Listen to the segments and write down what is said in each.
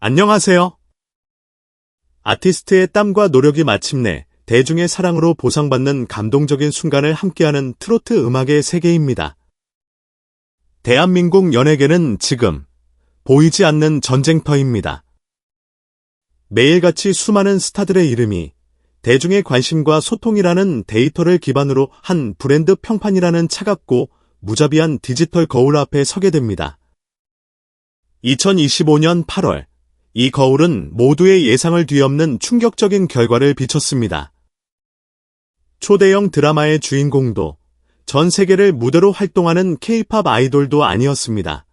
안녕하세요. 아티스트의 땀과 노력이 마침내 대중의 사랑으로 보상받는 감동적인 순간을 함께하는 트로트 음악의 세계입니다. 대한민국 연예계는 지금 보이지 않는 전쟁터입니다. 매일같이 수많은 스타들의 이름이 대중의 관심과 소통이라는 데이터를 기반으로 한 브랜드 평판이라는 차갑고 무자비한 디지털 거울 앞에 서게 됩니다. 2025년 8월, 이 거울은 모두의 예상을 뒤엎는 충격적인 결과를 비췄습니다. 초대형 드라마의 주인공도 전 세계를 무대로 활동하는 케이팝 아이돌도 아니었습니다.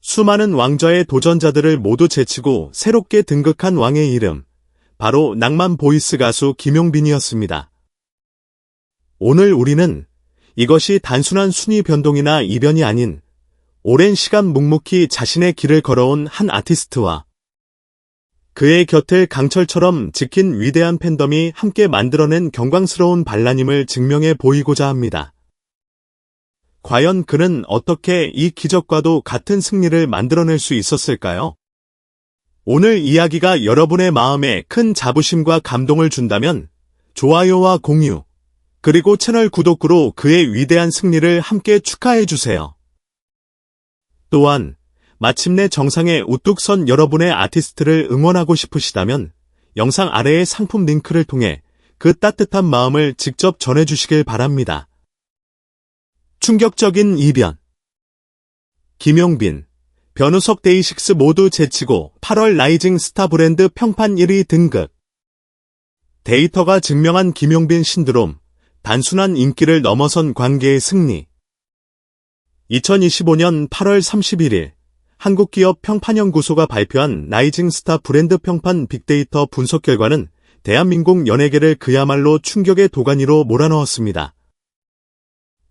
수많은 왕좌의 도전자들을 모두 제치고 새롭게 등극한 왕의 이름, 바로 낭만 보이스 가수 김용빈이었습니다. 오늘 우리는 이것이 단순한 순위 변동이나 이변이 아닌 오랜 시간 묵묵히 자신의 길을 걸어온 한 아티스트와 그의 곁을 강철처럼 지킨 위대한 팬덤이 함께 만들어낸 경광스러운 반란임을 증명해 보이고자 합니다. 과연 그는 어떻게 이 기적과도 같은 승리를 만들어낼 수 있었을까요? 오늘 이야기가 여러분의 마음에 큰 자부심과 감동을 준다면 좋아요와 공유, 그리고 채널 구독으로 그의 위대한 승리를 함께 축하해 주세요. 또한 마침내 정상에 우뚝 선 여러분의 아티스트를 응원하고 싶으시다면 영상 아래의 상품 링크를 통해 그 따뜻한 마음을 직접 전해주시길 바랍니다. 충격적인 이변. 김용빈, 변우석 데이식스 모두 제치고 8월 라이징 스타 브랜드 평판 1위 등극. 데이터가 증명한 김용빈 신드롬, 단순한 인기를 넘어선 관계의 승리 2025년 8월 31일 한국기업 평판연구소가 발표한 라이징 스타 브랜드 평판 빅데이터 분석 결과는 대한민국 연예계를 그야말로 충격의 도가니로 몰아넣었습니다.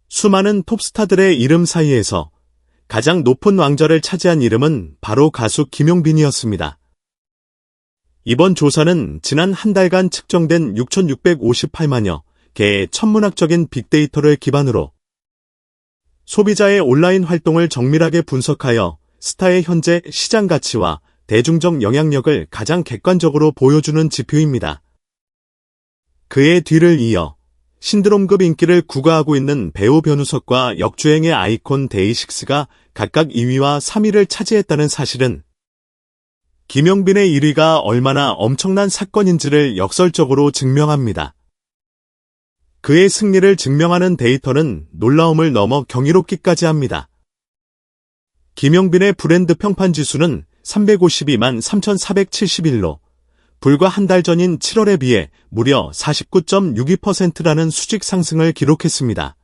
수많은 톱스타들의 이름 사이에서 가장 높은 왕좌를 차지한 이름은 바로 가수 김용빈이었습니다. 이번 조사는 지난 한 달간 측정된 6,658만여 개의 천문학적인 빅데이터를 기반으로 소비자의 온라인 활동을 정밀하게 분석하여 스타의 현재 시장 가치와 대중적 영향력을 가장 객관적으로 보여주는 지표입니다. 그의 뒤를 이어 신드롬급 인기를 구가하고 있는 배우 변우석과 역주행의 아이콘 데이식스가 각각 2위와 3위를 차지했다는 사실은 김영빈의 1위가 얼마나 엄청난 사건인지를 역설적으로 증명합니다. 그의 승리를 증명하는 데이터는 놀라움을 넘어 경이롭기까지 합니다. 김영빈의 브랜드 평판 지수는 352만 3,471로 불과 한 달 전인 7월에 비해 무려 49.62%라는 수직 상승을 기록했습니다.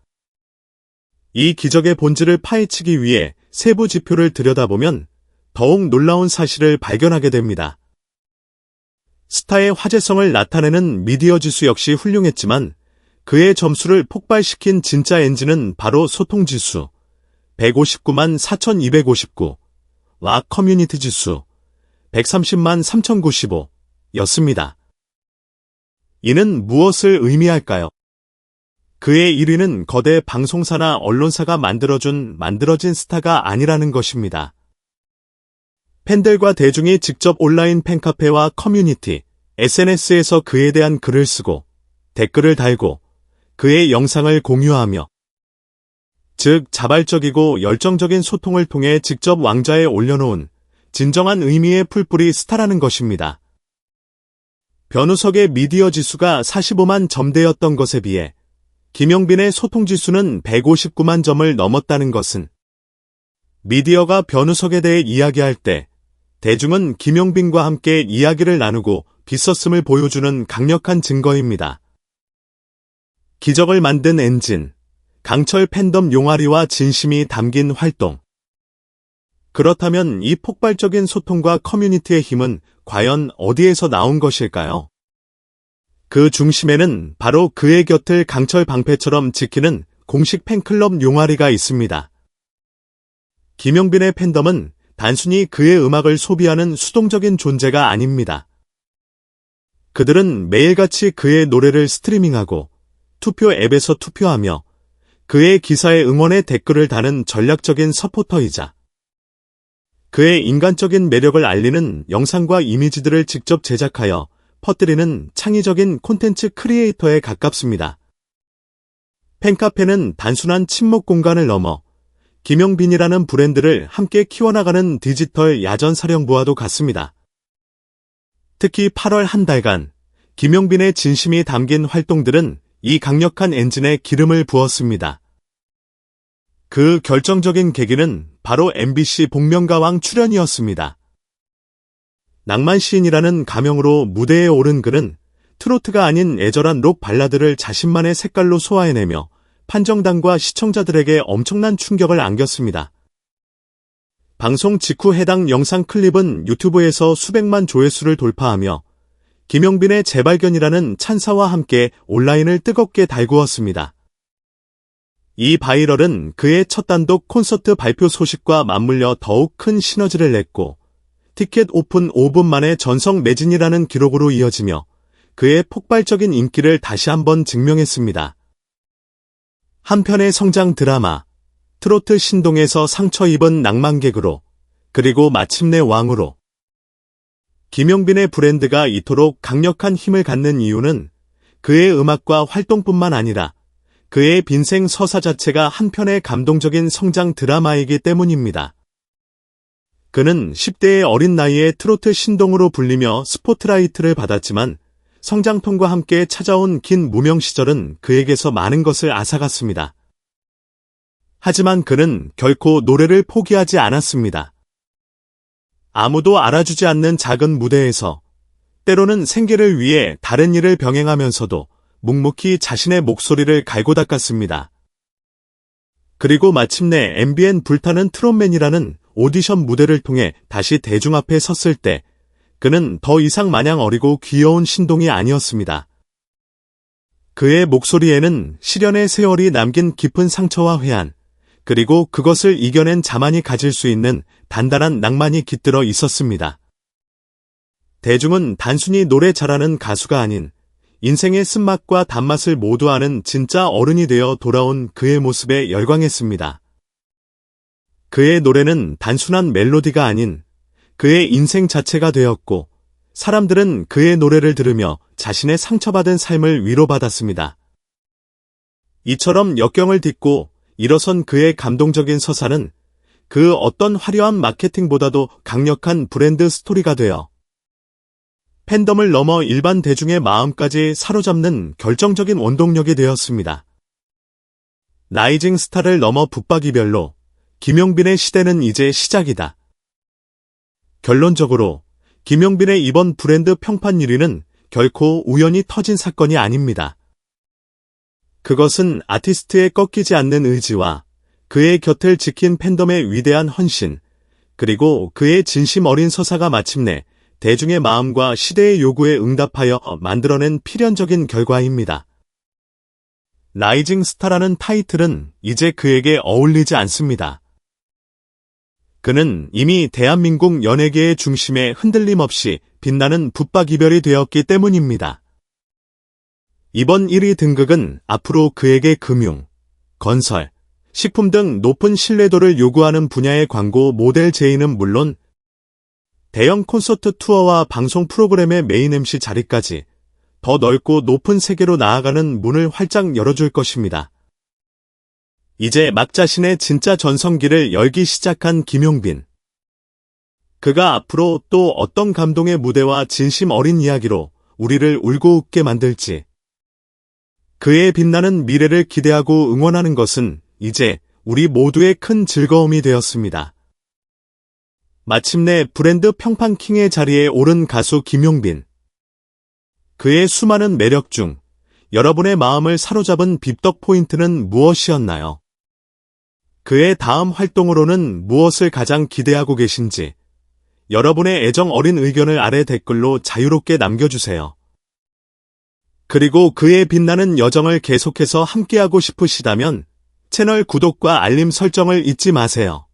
이 기적의 본질을 파헤치기 위해 세부 지표를 들여다보면 더욱 놀라운 사실을 발견하게 됩니다. 스타의 화제성을 나타내는 미디어 지수 역시 훌륭했지만 그의 점수를 폭발시킨 진짜 엔진은 바로 소통 지수 159만 4259, 와 커뮤니티 지수 130만 3095 였습니다. 이는 무엇을 의미할까요? 그의 1위는 거대 방송사나 언론사가 만들어준 만들어진 스타가 아니라는 것입니다. 팬들과 대중이 직접 온라인 팬카페와 커뮤니티, SNS에서 그에 대한 글을 쓰고 댓글을 달고 그의 영상을 공유하며 즉 자발적이고 열정적인 소통을 통해 직접 왕좌에 올려놓은 진정한 의미의 풀뿌리 스타라는 것입니다. 변우석의 미디어 지수가 45만 점대였던 것에 비해 김영빈의 소통 지수는 159만 점을 넘었다는 것은 미디어가 변우석에 대해 이야기할 때 대중은 김용빈과 함께 이야기를 나누고 비었음을 보여주는 강력한 증거입니다. 기적을 만든 엔진, 강철 팬덤 용아리와 진심이 담긴 활동. 그렇다면 이 폭발적인 소통과 커뮤니티의 힘은 과연 어디에서 나온 것일까요? 그 중심에는 바로 그의 곁을 강철 방패처럼 지키는 공식 팬클럽 용아리가 있습니다. 김영빈의 팬덤은 단순히 그의 음악을 소비하는 수동적인 존재가 아닙니다. 그들은 매일같이 그의 노래를 스트리밍하고 투표 앱에서 투표하며 그의 기사에 응원의 댓글을 다는 전략적인 서포터이자 그의 인간적인 매력을 알리는 영상과 이미지들을 직접 제작하여 퍼뜨리는 창의적인 콘텐츠 크리에이터에 가깝습니다. 팬카페는 단순한 친목 공간을 넘어 김영빈이라는 브랜드를 함께 키워나가는 디지털 야전 사령부와도 같습니다. 특히 8월 한 달간 김영빈의 진심이 담긴 활동들은 이 강력한 엔진에 기름을 부었습니다. 그 결정적인 계기는 바로 MBC 복면가왕 출연이었습니다. 낭만 시인이라는 가명으로 무대에 오른 그는 트로트가 아닌 애절한 록 발라드를 자신만의 색깔로 소화해내며 판정단과 시청자들에게 엄청난 충격을 안겼습니다. 방송 직후 해당 영상 클립은 유튜브에서 수백만 조회수를 돌파하며 김영빈의 재발견이라는 찬사와 함께 온라인을 뜨겁게 달구었습니다. 이 바이럴은 그의 첫 단독 콘서트 발표 소식과 맞물려 더욱 큰 시너지를 냈고 티켓 오픈 5분 만에 전성 매진이라는 기록으로 이어지며 그의 폭발적인 인기를 다시 한번 증명했습니다. 한편의 성장 드라마, 트로트 신동에서 상처 입은 낭만객으로, 그리고 마침내 왕으로. 김용빈의 브랜드가 이토록 강력한 힘을 갖는 이유는 그의 음악과 활동뿐만 아니라 그의 빈생 서사 자체가 한편의 감동적인 성장 드라마이기 때문입니다. 그는 10대의 어린 나이에 트로트 신동으로 불리며 스포트라이트를 받았지만 성장통과 함께 찾아온 긴 무명 시절은 그에게서 많은 것을 앗아갔습니다. 하지만 그는 결코 노래를 포기하지 않았습니다. 아무도 알아주지 않는 작은 무대에서 때로는 생계를 위해 다른 일을 병행하면서도 묵묵히 자신의 목소리를 갈고 닦았습니다. 그리고 마침내 MBN 불타는 트롯맨이라는 오디션 무대를 통해 다시 대중 앞에 섰을 때 그는 더 이상 마냥 어리고 귀여운 신동이 아니었습니다. 그의 목소리에는 시련의 세월이 남긴 깊은 상처와 회한, 그리고 그것을 이겨낸 자만이 가질 수 있는 단단한 낭만이 깃들어 있었습니다. 대중은 단순히 노래 잘하는 가수가 아닌 인생의 쓴맛과 단맛을 모두 아는 진짜 어른이 되어 돌아온 그의 모습에 열광했습니다. 그의 노래는 단순한 멜로디가 아닌 그의 인생 자체가 되었고 사람들은 그의 노래를 들으며 자신의 상처받은 삶을 위로받았습니다. 이처럼 역경을 딛고 일어선 그의 감동적인 서사는 그 어떤 화려한 마케팅보다도 강력한 브랜드 스토리가 되어 팬덤을 넘어 일반 대중의 마음까지 사로잡는 결정적인 원동력이 되었습니다. 라이징 스타를 넘어 붙박이별로 김용빈의 시대는 이제 시작이다. 결론적으로 김용빈의 이번 브랜드 평판 1위는 결코 우연히 터진 사건이 아닙니다. 그것은 아티스트의 꺾이지 않는 의지와 그의 곁을 지킨 팬덤의 위대한 헌신, 그리고 그의 진심 어린 서사가 마침내 대중의 마음과 시대의 요구에 응답하여 만들어낸 필연적인 결과입니다. 라이징 스타라는 타이틀은 이제 그에게 어울리지 않습니다. 그는 이미 대한민국 연예계의 중심에 흔들림 없이 빛나는 붙박이별이 되었기 때문입니다. 이번 1위 등극은 앞으로 그에게 금융, 건설, 식품 등 높은 신뢰도를 요구하는 분야의 광고 모델 제의는 물론 대형 콘서트 투어와 방송 프로그램의 메인 MC 자리까지 더 넓고 높은 세계로 나아가는 문을 활짝 열어줄 것입니다. 이제 막 자신의 진짜 전성기를 열기 시작한 김용빈. 그가 앞으로 또 어떤 감동의 무대와 진심 어린 이야기로 우리를 울고 웃게 만들지. 그의 빛나는 미래를 기대하고 응원하는 것은 이제 우리 모두의 큰 즐거움이 되었습니다. 마침내 브랜드 평판킹의 자리에 오른 가수 김용빈. 그의 수많은 매력 중 여러분의 마음을 사로잡은 빕덕 포인트는 무엇이었나요? 그의 다음 활동으로는 무엇을 가장 기대하고 계신지 여러분의 애정 어린 의견을 아래 댓글로 자유롭게 남겨주세요. 그리고 그의 빛나는 여정을 계속해서 함께하고 싶으시다면 채널 구독과 알림 설정을 잊지 마세요.